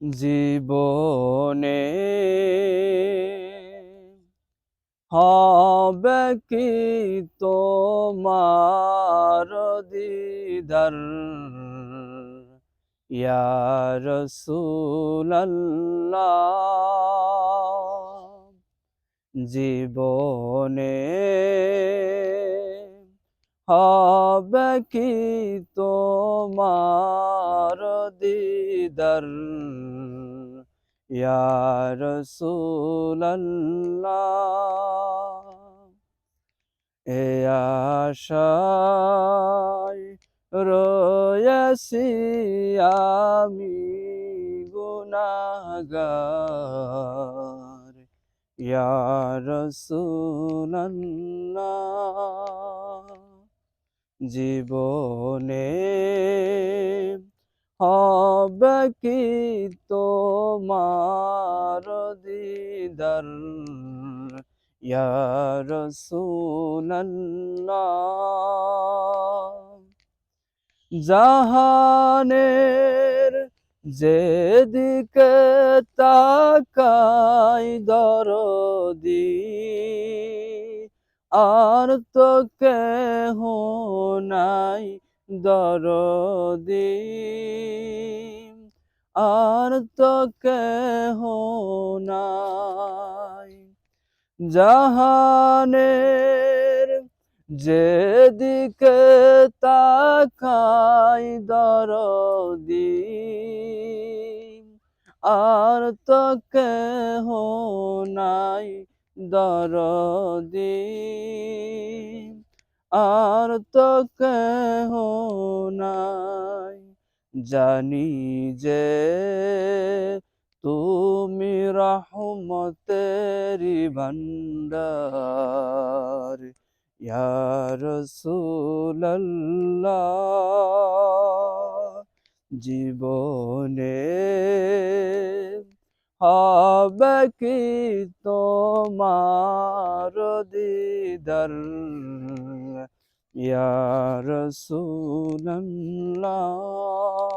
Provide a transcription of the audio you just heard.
জীবনে হবে কি তোমার দিদার? রসুলাল্লাহ জীবনে হবে কি তোমার দিদার? ইয়া রসুলাল্লাহ এ আশায় রয়েছি আমি গুনাগার ইয়া রসুলাল্লাহ জীবনে হবে কি তোমার দিদার? ইয়া রসুলাল্লাহ। জাহানের যেদিকে তাকাই দরদি আর তো কেহ নাই দরদি। আর তো কেহ নাই জাহানের যেদিকে তাকাই দরদি। আর তো কেহ নাই দরদি। আর তো কেহ নাই জানি যে তুমি রহমতেরি ভান্ডার ইয়া রসুলাল্লাহ জীবনে হবে কি তোমার দিদার? ইয়া রসুলাল্লাহ।